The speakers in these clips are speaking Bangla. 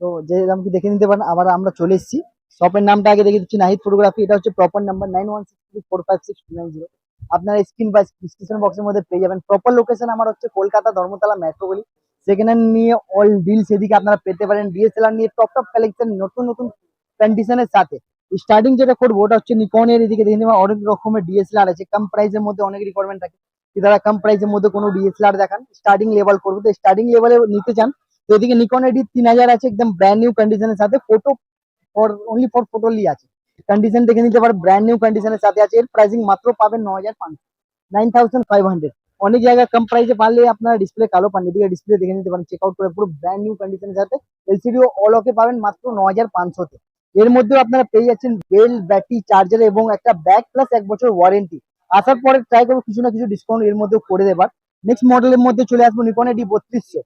তো যে কি দেখে নিতে পারেন, আবার আমরা চলে এসেছি। শপের নামটা আগে দেখে দিচ্ছি, নাহিদ ফটোগ্রাফি এটা হচ্ছে proper number nine one six four five six nine zero আপনারা স্ক্রিন বা ডিসক্রিপশন বক্সের মধ্যে পেয়ে যাবেন। প্রপার লোকেশন আমার হচ্ছে কলকাতা ধর্মতলা মেট্রো গলি। সেখানে নিয়ে অল ডিলস এদিকে আপনারা পেতে পারেন। ডিএসএলআর নিয়ে টপ টপ কালেকশন নতুন নতুন কন্ডিশনের সাথে। স্টার্টিং যেটা করব, ওটা হচ্ছে নিকনের এদিকে দেখে নেবেন, অনেক রকমের ডিএসএলআর আছে। কম প্রাইসের মধ্যে অনেক রিকোয়ারমেন্ট থাকে। তারা কম প্রাইসের মধ্যে কোনো ডিএসএলআর দেখান স্টার্টিং লেভেল করব। তো স্টার্টিং লেভেলে নিতে চান তো এদিকে নিকন এডি তিন হাজার আছে, একদম ব্র্যান্ড নিউ কন্ডিশনের সাথে photo for only for photo লি আছে। কন্ডিশন দেখে নিতে পারেন ব্র্যান্ড নিউ কন্ডিশনের সাথে আছে, এর প্রাইসিং মাত্র পাবেন ন হাজার পাঁচশো নাইন থাউজেন্ড ফাইভ হান্ড্রেড অনেক জায়গায় কম প্রাইসে পারলে আপনারা ডিসপ্লে কালো পান, এদিকে ডিসপ্লে দেখে নিতে পারেন চেক আউট করে পুরো ব্র্যান্ড নিউ কন্ডিশনের সাথে। এলসিডিও অল ওকে পাবেন মাত্র ন হাজার পাঁচশোতে। এর মধ্যেও আপনারা পেয়ে যাচ্ছেন বেল ব্যাটারি চার্জার এবং একটা ব্যাগ প্লাস এক বছর ওয়ারেন্টি আসার পরে ট্রাই করব, কিছু না কিছু ডিসকাউন্ট এর মধ্যে করে দেবার। নেক্সট মডেলের মধ্যে চলে আসব নিকন এডি বত্রিশশো।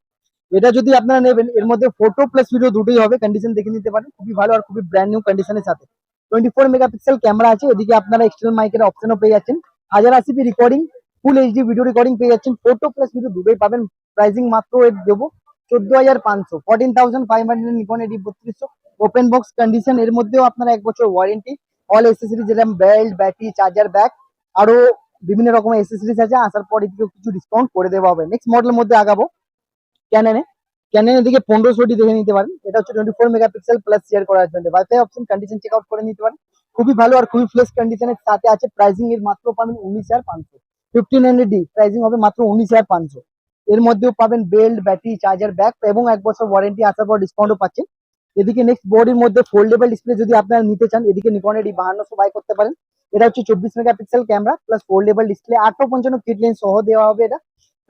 এটা যদি আপনারা নেবেন, এর মধ্যে ফটো প্লাস ভিডিও দুটোই হবে কন্ডিশন দেখে নিতে পারেন। খুবই ভালো আর খুবই ব্র্যান্ড নিউ কন্ডিশনের সাথে। টোয়েন্টি ফোর মেগাপিক্সেল ক্যামেরা আছে, এদিকে আপনারা এক্সটার্নাল মাইকের অপশনও পেয়ে যাচ্ছেন। হাজার আশি p recording full HD video recording পেয়ে যাচ্ছেন। ফটো প্লাস ভিডিও দুটোই পাবেন। প্রাইসিং মাত্র এর দেবো, চোদ্দ হাজার পাঁচশো। Fourteen thousand five hundred Nikon এডি বত্রিশশো। ওপেন বক্স কন্ডিশন এর মধ্যেও আপনারা এক বছর ওয়ারেন্টি অল এসেসরি যেরকম বেল্ট ব্যাটারি চার্জার ব্যাগ আরও বিভিন্ন রকমের এসেসরিজ আছে। আসার পর এদিকেও কিছু ডিসকাউন্ট করে দেওয়া হবে। নেক্সট মডেলের মধ্যে আগাবো। ক্যাননে ক্যাননের দিকে পনেরোশোটি দেখে নিতে পারেন। এটা হচ্ছে twenty four megapixel plus share করার জন্য wifi option condition check out করে নিতে পারেন। খুবই ভালো আর খুবই ফ্রেশ কন্ডিশনের সাথে আছে প্রাইসিং এর মাত্র পাবেন উনিশ হাজার পাঁচশো। ফিফটিন হান্ড্রেড ডি প্রাইসিং হবে মাত্র উনিশ হাজার পাঁচশো। এর মধ্যেও পাবেন বেল্ট ব্যাটারি চার্জার ব্যাগ এবং এক বছর ওয়ারেন্টি আসার পর ডিসকাউন্টও পাচ্ছেন। এদিকে নেক্সট বডির মধ্যে ফোল্ডেবল ডিসপ্লে যদি আপনারা নিতে চান, এদিকে নিকন এডি বাহান্নশো বাই করতে পারেন। এটা হচ্ছে চব্বিশ megapixel camera plus foldable display আটশো পঞ্চান্ন কিট লেন্স সহ দেওয়া হবে এটা।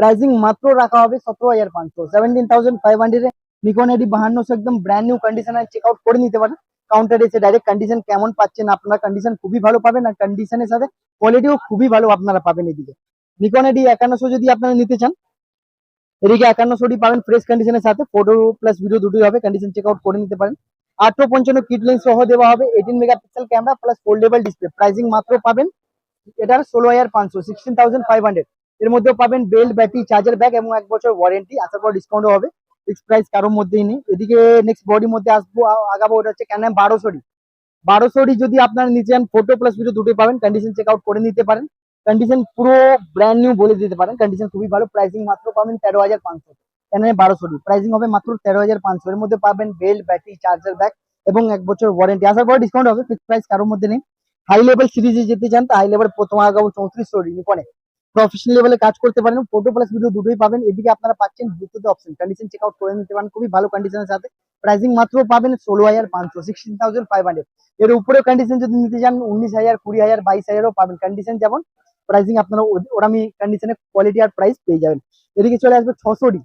প্রাইসিং মাত্র রাখা হবে সতেরো হাজার পাঁচশো। Seventeen thousand five hundred Nikon D বাহান্নশো, একদম brand new condition check out করে নিতে পারেন। কাউন্টারে এসে ডাইরেক্ট কন্ডিশন কেমন পাচ্ছেন আপনারা কন্ডিশন খুবই ভালো পাবেন আর কন্ডিশনের সাথে কোয়ালিটিও খুবই ভালো আপনারা পাবেন এদিকে। নিকন এডি একান্নশো যদি আপনারা নিতে চান, এদিকে একান্নশোটি পাবেন ফ্রেশ কন্ডিশনের সাথে। ফটো প্লাস ভিডিও দুটোই হবে কন্ডিশন চেক আউট করে নিতে পারেন। আটশো পঞ্চান্ন কিট লেন্স সহ দেওয়া হবে eighteen megapixel camera plus foldable display pricing মাত্র পাবেন, এটার ষোলো হাজার পাঁচশো সিক্সটিন থাউজেন্ড ফাইভ হান্ড্রেড এর মধ্যে পাবেন বেল্ট ব্যাটারি, চার্জার ব্যাগ এবং এক বছর ওয়ারেন্টি আসার পর ডিসকাউন্টও হবে। ফিক্স প্রাইস কারোর মধ্যেই নেই। এদিকে নেক্সট বডির মধ্যে আসব আগাবো, ওটা হচ্ছে ক্যানান বারোশোটি বারোশোটি যদি আপনারা নিতে চান ফটো প্লাস ভিডিও দুটোই পাবেন। কন্ডিশন চেক আউট করে নিতে পারেন। কন্ডিশন পুরো ব্র্যান্ড নিউ বলে দিতে পারেন। কন্ডিশন খুবই ভালো। প্রাইসিং মাত্র পাবেন তেরো হাজার পাঁচশো। ক্যানানে বারোশোটি প্রাইসিং হবে মাত্র তেরো হাজার পাঁচশো। এর মধ্যে পাবেন বেল্ট ব্যাটারি, চার্জার ব্যাগ এবং এক বছর ওয়ারেন্টি আসার পর ডিসকাউন্ট হবে। ফিক্স প্রাইস কারোর মধ্যে নেই। হাই লেভেল সিরিজে যেতে চান, তো হাই লেভেল প্রথম আগাবো চৌত্রিশশো নিকনে প্রফেশনাল লেভেলে কাজ করতে পারেন ফটো প্লাস ভিডিও দুটোই পাবেন। এদিকে আপনারা পাচ্ছেন Bluetooth option condition check out করে নিতে পারেন, খুবই ভালো কন্ডিশনের সাথে। প্রাইসিং মাত্র পাবেন ষোলো হাজার পাঁচশো সিক্সটিন থাউজেন্ড ফাইভ হান্ড্রেড এর উপরে কন্ডিশন যদি নিতে চান, উনিশ হাজার, কুড়ি হাজার, বাইশ হাজারও পাবেন। কন্ডিশন যেমন প্রাইসিং আপনারা ওরামি কন্ডিশনে কোয়ালিটি আর প্রাইস পেয়ে যাবেন। এদিকে চলে আসবে ছশো ডি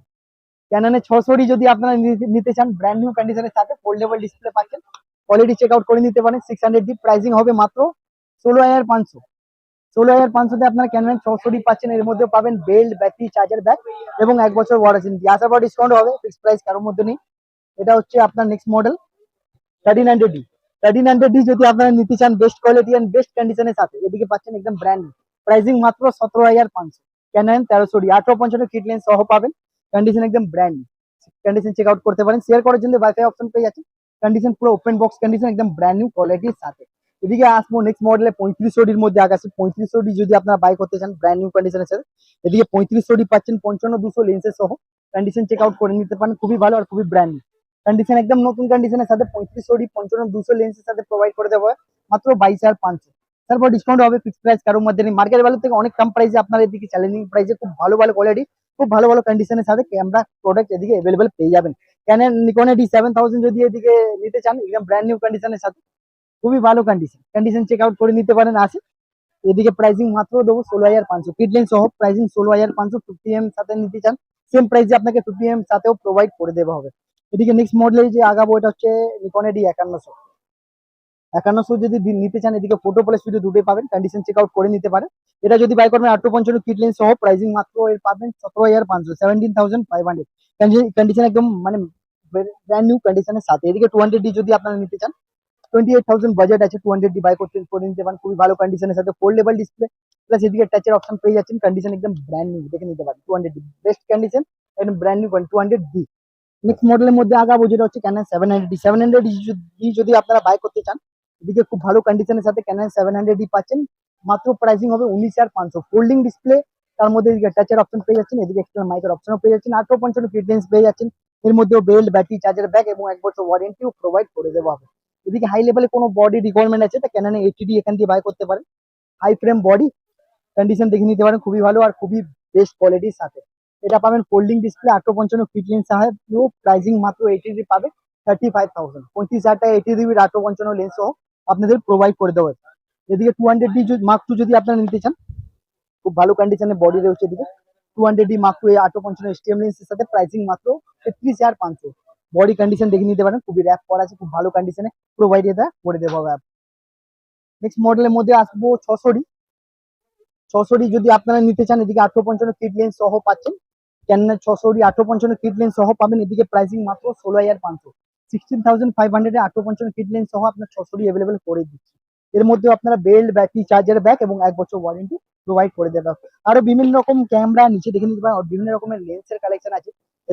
ক্যাননে ছশো ডি যদি আপনারা নিতে- নিতে চান ব্র্যান্ড নিউ কন্ডিশনের সাথে ফোল্ডেবল ডিসপ্লে পাচ্ছেন। কোয়ালিটি চেক আউট করে নিতে পারেন সিক্স হান্ড্রেড ডি প্রাইসিং হবে মাত্র ষোলো হাজার পাঁচশো। ষোলো হাজার পাঁচশোতে আপনারা ক্যানন ছশোটি পাচ্ছেন। এর মধ্যে পাবেন বেল্ট ব্যাটারি চার্জার ব্যাগ এবং এক বছর ওয়ারেন্টি আসার পর ডিসকাউন্ট হবে ফিক্স প্রাইস কারোর মধ্যে নেই। এটা হচ্ছে আপনার next model thirteen hundred D thirteen hundred D যদি আপনারা নিতে চান বেস্ট কোয়ালিটি অ্যান্ড বেস্ট কন্ডিশনের সাথে। এদিকে পাচ্ছেন একদম ব্র্যান্ড প্রাইসিং মাত্র সতেরো হাজার পাঁচশো। ক্যানন তেরোশো ডি আঠারো পঞ্চান্ন কিট লেন্স সহ পাবেন। কন্ডিশন একদম ব্র্যান্ড কন্ডিশন চেক আউট করতে পারেন। শেয়ার করার জন্য ওয়াইফাই অপশন পেয়ে যাচ্ছে কন্ডিশন পুরো ওপেন বক্স কন্ডিশন একদম ব্র্যান্ড নিউ কোয়ালিটির সাথে। এদিকে আসব নেক্সট মডেলে পঁয়ত্রিশশো ডির মধ্যে আকাশে পঁয়ত্রিশশো ডি যদি আপনারা বাই করতে চান ব্র্যান্ড নিউ কন্ডিশনের সাথে এদিকে পঁয়ত্রিশশো ডি পাচ্ছেন পঞ্চান্ন দুশো লেন্সের সহ। কন্ডিশন চেক আউট করে নিতে পারেন, খুবই ভালো আর খুবই ব্র্যান্ড নিউ কন্ডিশন একদম নতুন কন্ডিশনের সাথে পঁয়ত্রিশশো ডি পঞ্চান্ন দুশো লেন্সের সাথে প্রোভাইড করে দেওয়া হয়। মাত্র বাইশ হাজার পাঁচশো। তারপর ডিসকাউন্ট হবে ফিক্স প্রাইস কারোর মধ্যে নেই। মার্কেট ভ্যালু থেকে অনেক কম প্রাইসে আপনার এদিকে চ্যালেঞ্জিং প্রাইসে খুব ভালো ভালো কোয়ালিটি খুব ভালো ভালো কন্ডিশনের সাথে ক্যামেরা প্রোডাক্ট এদিকে অ্যাভেলেবেল পেয়ে যাবেন। Canon Nikon D seven thousand যদি এদিকে নিতে চান, একদম ব্র্যান্ড নিউ কন্ডিশনের সাথে। খুবই ভালো কন্ডিশন কন্ডিশন চেক আউট করে নিতে পারেন আসে এদিকে প্রাইসিং মাত্র দেবো ষোলো হাজার পাঁচশো। কিটলেন সহ প্রাইসিং ষোলো হাজার পাঁচশো ফিফটি এম সাথে নিতে চান সেম প্রাইসে আপনাকে ফিফটি এম সাথেও প্রোভাইড করে দেওয়া হবে। এদিকে নেক্সট মডেলে যে আগাবো, এটা হচ্ছে নিকন ডি একান্নশো। একান্নশো যদি নিতে চান, এদিকে ফটো প্লাস ভিডিও দুটোই পাবেন কন্ডিশন চেক আউট করে নিতে পারেন। এটা যদি বাই করবেন, আটশো পঞ্চান্ন কিটলেন সহ প্রাইসিং মাত্র এর পাবেন সতেরো হাজার পাঁচশো seventeen thousand five hundred condition একদম মানে ব্র্যান্ড নিউ কন্ডিশনের সাথে। এদিকে টু হান্ড্রেড ডি যদি আপনারা নিতে চান ডি কন্ডিশন একদম ডি ডি মধ্যে খুব ভালো কন্ডিশনের সাথে সেভেন হান্ড্রেড পাচ্ছেন, মাত্র প্রাইসিং হবে উনিশ হাজার পাঁচশো। ফোল্ডিং ডিসপ্লে তার মধ্যে এদিকে টাচের অপশন পেয়ে যাচ্ছেন, এদিকে এক্সটার্নাল মাইকের অপশনও পেয়ে যাচ্ছেন, আঠারো পঞ্চান্ন ফিটনেস পেয়ে যাচ্ছেন। এর মধ্যেও বেল্ট ব্যাটারি চার্জার ব্যাগ এবং এক বছর ওয়ারেন্টিও প্রোভাইড করে দেওয়া হবে। এদিকে হাই লেভেলে কোনো বডি রিকোয়ারমেন্ট আছে, তা ক্যাননে এইচডি এখান দিয়ে বাই করতে পারেন। হাই ফ্রেম বডি কন্ডিশন দেখে নিতে পারেন, খুবই ভালো আর খুবই বেস্ট কোয়ালিটির সাথে। এটা পাবেন ফোল্ডিং ডিসপ্লে আঠারো পঞ্চান্ন ফিট লেন্স সাহেব প্রাইসিং মাত্র এইটি পাবে থার্টি ফাইভ থাউজেন্ড পঁয়ত্রিশ হাজার টাকা এইটি জিবির আঠারো পঞ্চান্ন লেন্স সহ আপনাদের প্রোভাইড করে দেওয়া হবে এদিকে two hundred D mark two যদি আপনারা নিতে চান, খুব ভালো কন্ডিশনে বডি রয়েছে এদিকে। Two hundred D mark two আঠারো পঞ্চান্ন এসটিএম লেন্সের সাথে প্রাইসিং মাত্র তেত্রিশ হাজার পাঁচশো। বডি কন্ডিশন দেখে নিতে পারেন। খুবই র্যাপ করা আছে, খুব ভালো কন্ডিশনে প্রোভাইড এটা করে দেওয়া হবে নেক্সট মডেলের মধ্যে আসব ছশোটি ছশোটি যদি আপনারা নিতে চান, এদিকে আঠারো পঞ্চান্ন ফিট লেন্স সহ পাচ্ছেন। ক্যানের ছশোটি আঠারো পঞ্চান্ন ফিট লেন্স সহ পাবেন, এদিকে প্রাইসিং মাত্র ষোলো হাজার পাঁচশো। সিক্সটিন থাউজেন্ড ফাইভ হান্ড্রেডে আঠারো পঞ্চান্ন ফিট লেন্স সহ আপনার ছশোটি অ্যাভেলেবেল করে দিচ্ছি। এর মধ্যে আপনারা বেল্ট ব্যাটারি চার্জার ব্যাগ এবং এক বছর ওয়ারেন্টি প্রোভাইড করে দেবে আরও বিভিন্ন রকম ক্যামেরা নিচে দেখে নিতে পারেন, বিভিন্ন রকমের লেন্সের কালেকশন আছে।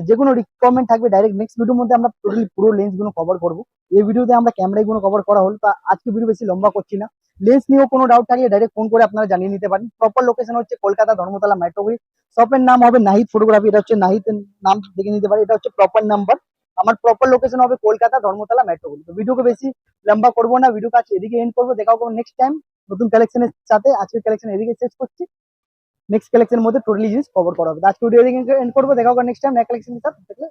যে কোনো রিকোয়ারমেন্ট থাকবে ডাইরেক্ট নেক্সট ভিডিওর মধ্যে আমরা টোটালি পুরো লেন্সগুলো কভার করব। এই ভিডিওতে আমরা ক্যামেরা গুলো কভার করা হলো, তা আজকে ভিডিও বেশি লম্বা করছি না। লেন্স নিয়েও কোনো ডাউট থাকলে ডাইরেক্ট ফোন করে আপনারা জানিয়ে নিতে পারেন। প্রপার লোকেশন হচ্ছে কলকাতা ধর্মতলা মেট্রোগুড়ি শপের নাম হবে নাহিদ ফটোগ্রাফি এটা হচ্ছে নাহিদ নাম দেখে নিতে পারে এটা হচ্ছে প্রপার নাম্বার আমার প্রপার লোকেশন হবে কলকাতা ধর্মতলা মেট্রোগুড়ি তো ভিডিওকে বেশি লম্বা করব না ভিডিও কাজ এদিকে এন্ড করব, দেখা হবে নেক্সট টাইম নতুন কালেকশনের সাথে আজকের কালেকশন এদিকে শেষ করছি। নেক্সট কালেকশনের মধ্যে টোটালি জিনিস কভার করা হবে। আজকে ভিডিও এন্ড করব দেখা হবে নেক্সট টাইম নেক্সট কালেকশন দেখলে